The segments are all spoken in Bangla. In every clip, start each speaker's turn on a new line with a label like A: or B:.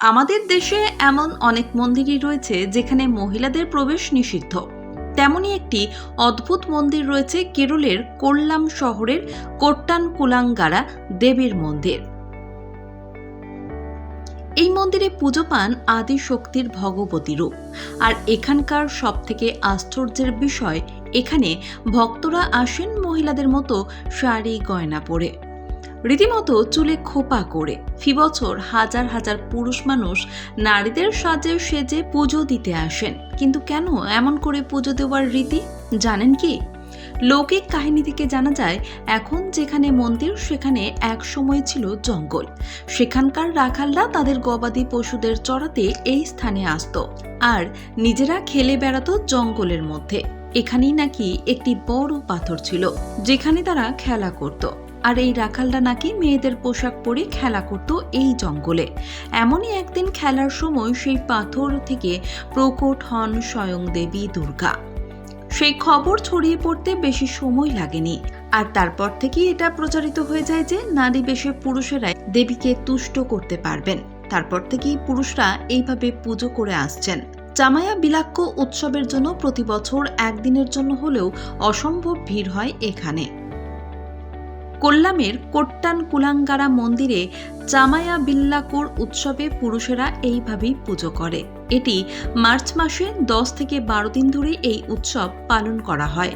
A: আমাদের দেশে এমন অনেক মন্দিরই রয়েছে যেখানে মহিলাদের প্রবেশ নিষিদ্ধ। তেমনই একটি অদ্ভুত মন্দির রয়েছে কেরলের কোল্লাম শহরের কোট্টান কুলাঙ্গারা দেবীর মন্দির। এই মন্দিরে পুজো পান আদি শক্তির ভগবতী রূপ। আর এখানকার সবথেকে আশ্চর্যের বিষয়, এখানে ভক্তরা আসেন মহিলাদের মতো শাড়ি, গয়না পরে। রীতিমতো চুলে খোপা করে ফি বছর হাজার হাজার পুরুষ মানুষ নারীদের সাজে সেজে পুজো দিতে আসেন। কিন্তু কেন এমন করে পুজো দেওয়ার রীতি? জানেন কি? লৌকিক কাহিনী থেকে জানা যায়, এখন যেখানে মন্দির, সেখানে এক সময় ছিল জঙ্গল। সেখানকার রাখালরা তাদের গবাদি পশুদের চড়াতে এই স্থানে আসতো। আর নিজেরা খেলে বেড়াতো জঙ্গলের মধ্যে। এখানেই নাকি একটি বড় পাথর ছিল, যেখানে তারা খেলা করত। আর এই রাখালরা নাকি মেয়েদের পোশাক পরে খেলা করত এই জঙ্গলে। এমনই একদিন খেলার সময় সেই পাথর থেকে প্রকট হন স্বয়ং দেবী দুর্গা। সেই খবর ছড়িয়ে পড়তে বেশি সময় লাগেনি। আর তারপর থেকেই এটা প্রচারিত হয়ে যায় যে নারী বেশে পুরুষেরাই দেবীকে তুষ্ট করতে পারবেন। তারপর থেকেই পুরুষরা এইভাবে পুজো করে আসছেন। জামায়া বিলাক্য উৎসবের জন্য প্রতি বছর একদিনের জন্য হলেও অসম্ভব ভিড় হয় এখানে। কোল্লামের কোট্টান কুলাঙ্গারা মন্দিরে জামায়া বিল্লাকুর উৎসবে পুরুষেরা এইভাবেই পুজো করে। এটি মার্চ মাসে দশ থেকে বারো দিন ধরে এই উৎসব পালন করা হয়।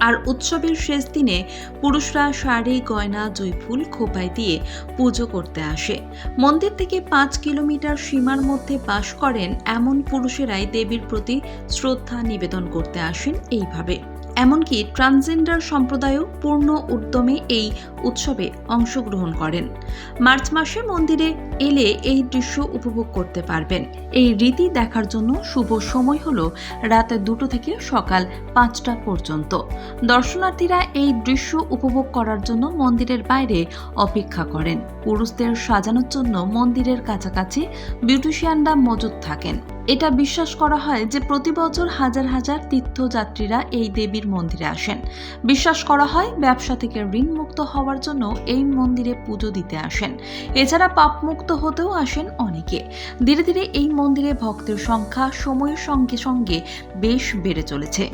A: আর উৎসবের শেষ দিনে পুরুষরা শাড়ি, গয়না জয়ফুল খোপায় দিয়ে পুজো করতে আসে। মন্দির থেকে পাঁচ কিলোমিটার সীমার মধ্যে বাস করেন এমন পুরুষেরাই দেবীর প্রতি শ্রদ্ধা নিবেদন করতে আসেন এইভাবে। এমনকি ট্রান্সজেন্ডার সম্প্রদায়ও পূর্ণ উদ্যমে এই উৎসবে অংশগ্রহণ করেন। মার্চ মাসে মন্দিরে এলে এই দৃশ্য উপভোগ করতে পারবেন। এই রীতি দেখার জন্য শুভ সময় হল রাত দুটো থেকে সকাল পাঁচটা পর্যন্ত। দর্শনার্থীরা এই দৃশ্য উপভোগ করার জন্য মন্দিরের বাইরে অপেক্ষা করেন। পুরুষদের সাজানোর জন্য মন্দিরের কাছাকাছি বিউটিশিয়ানরা মজুদ থাকেন। এটা বিশ্বাস করা হয় যে প্রতি বছর হাজার হাজার তীর্থযাত্রীরা এই দেবীর মন্দিরে আসেন। বিশ্বাস করা হয় ব্যবসা থেকে ঋণ মুক্ত হওয়ার জন্য এই মন্দিরে পুজো দিতে আসেন। এছাড়া পাপমুক্ত হতেও আসেন অনেকে। ধীরে ধীরে এই মন্দিরে ভক্তের সংখ্যা সময়ের সঙ্গে সঙ্গে বেশ বেড়ে চলেছে।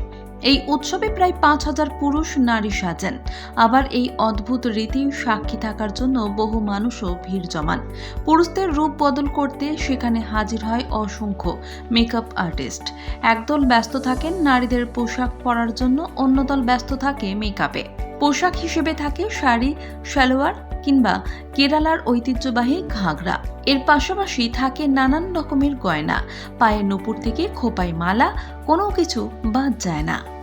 A: এই উৎসবে প্রায় পাঁচ হাজার পুরুষ নারী সাজেন। আবার এই অদ্ভুত রীতির সাক্ষী থাকার জন্য বহু মানুষও ভিড় জমান। পুরুষদের রূপ বদল করতে সেখানে হাজির হয় অসংখ্য মেকআপ আর্টিস্ট একদল ব্যস্ত থাকেন নারীদের পোশাক পরার জন্য, অন্য দল ব্যস্ত থাকে মেকআপে পোশাক হিসেবে থাকে শাড়ি, সালোয়ার কিংবা কেরালার ঐতিহ্যবাহী ঘাগরা। এর পাশাপাশি থাকে নানান রকমের গয়না। পায়ের নুপুর থেকে খোপাই মালা কোনো কিছু বাদ যায় না।